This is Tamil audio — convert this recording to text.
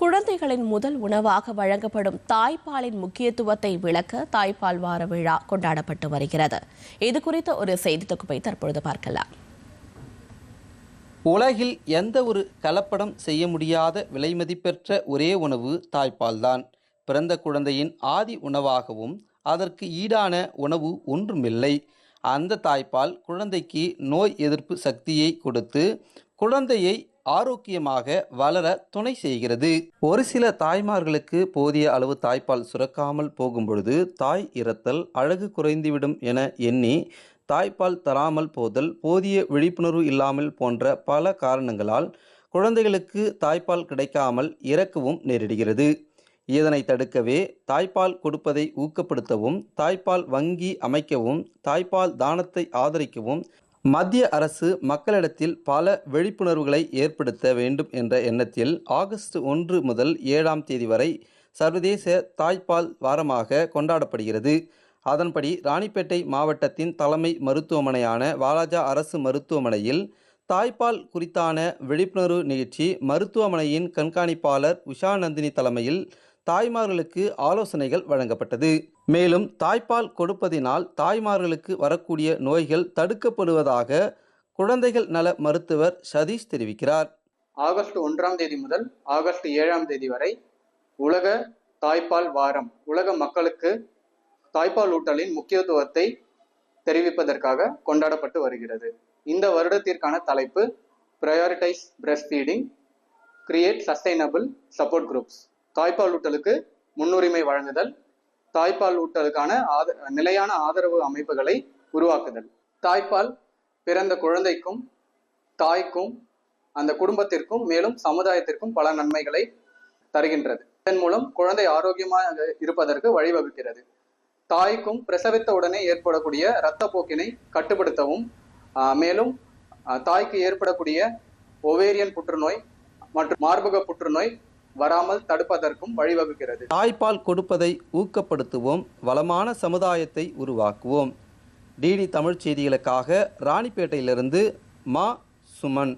குழந்தைகளின் முதல் உணவாக வழங்கப்படும் தாய்ப்பாலின் முக்கியத்துவத்தை விளக்க தாய்ப்பால் வார விழா கொண்டாடப்பட்டு வருகிறது. இது குறித்த ஒரு செய்தி தொகுப்பை தற்பொழுது பார்க்கலாம். உலகில் எந்த ஒரு கலப்படம் செய்ய முடியாத விலைமதிப்பெற்ற ஒரே உணவு தாய்ப்பால்தான். பிறந்த குழந்தையின் ஆதி உணவாகவும் அதற்கு ஈடான உணவு ஒன்றுமில்லை. அந்த தாய்ப்பால் குழந்தைக்கு நோய் எதிர்ப்பு சக்தியை கொடுத்து குழந்தையை ஆரோக்கியமாக வளர துணை செய்கிறது. ஒரு சில தாய்மார்களுக்கு போதிய அளவு தாய்ப்பால் சுரக்காமல் போகும் பொழுது தாய் இறத்தல் அழகு குறைந்துவிடும் என எண்ணி தாய்ப்பால் தராமல் போதல் போதிய விழிப்புணர்வு இல்லாமல் போன்ற பல காரணங்களால் குழந்தைகளுக்கு தாய்ப்பால் கிடைக்காமல் இறக்கவும் நேரிடுகிறது. இதனை தடுக்கவே தாய்ப்பால் கொடுப்பதை ஊக்கப்படுத்தவும் தாய்ப்பால் வங்கி அமைக்கவும் தாய்ப்பால் தானத்தை ஆதரிக்கவும் மத்திய அரசு மக்களிடத்தில் பல விழிப்புணர்வுகளை ஏற்படுத்த வேண்டும் என்ற எண்ணத்தில் ஆகஸ்ட் ஒன்று முதல் ஏழாம் தேதி வரை சர்வதேச தாய்ப்பால் வாரமாக கொண்டாடப்படுகிறது. அதன்படி ராணிப்பேட்டை மாவட்டத்தின் தலைமை மருத்துவமனையான வாலாஜா அரசு மருத்துவமனையில் தாய்ப்பால் குறித்தான விழிப்புணர்வு நிகழ்ச்சி மருத்துவமனையின் கண்காணிப்பாளர் உஷா நந்தினி தலைமையில் தாய்மார்களுக்கு ஆலோசனைகள் வழங்கப்பட்டது. மேலும் தாய்ப்பால் கொடுப்பதினால் தாய்மார்களுக்கு வரக்கூடிய நோய்கள் தடுக்கப்படுவதாக குழந்தைகள் நல மருத்துவர் சதீஷ் தெரிவிக்கிறார். ஆகஸ்ட் ஒன்றாம் தேதி முதல் ஆகஸ்ட் ஏழாம் தேதி வரை உலக தாய்ப்பால் வாரம் உலக மக்களுக்கு தாய்ப்பால் ஊட்டலின் முக்கியத்துவத்தை தெரிவிப்பதற்காக கொண்டாடப்பட்டு வருகிறது. இந்த வருடத்திற்கான தலைப்பு prioritise breast feeding create sustainable support groups தாய்ப்பால் ஊட்டலுக்கு முன்னுரிமை வழங்குதல் தாய்ப்பால் ஊட்டலுக்கான ஆத நிலையான ஆதரவு அமைப்புகளை உருவாக்குதல். தாய்ப்பால் பிறந்த குழந்தைக்கும் தாய்க்கும் அந்த குடும்பத்திற்கும் மேலும் சமுதாயத்திற்கும் பல நன்மைகளை தருகின்றது. இதன் மூலம் குழந்தை ஆரோக்கியமாக இருப்பதற்கு வழிவகுக்கிறது. தாய்க்கும் பிரசவித்த உடனே ஏற்படக்கூடிய இரத்தப்போக்கினை கட்டுப்படுத்தவும் ஆஹ், மேலும் தாய்க்கு ஏற்படக்கூடிய ஒவேரியன் புற்றுநோய் மற்றும் மார்பக புற்றுநோய் வராமல் தடுப்பதற்கும் வழிவகுக்கிறது. தாய்ப்பால் கொடுப்பதை ஊக்கப்படுத்துவோம் வளமான சமுதாயத்தை உருவாக்குவோம். டிடி தமிழ் செய்திகளுக்காக ராணிப்பேட்டையிலிருந்து மா சுமன்.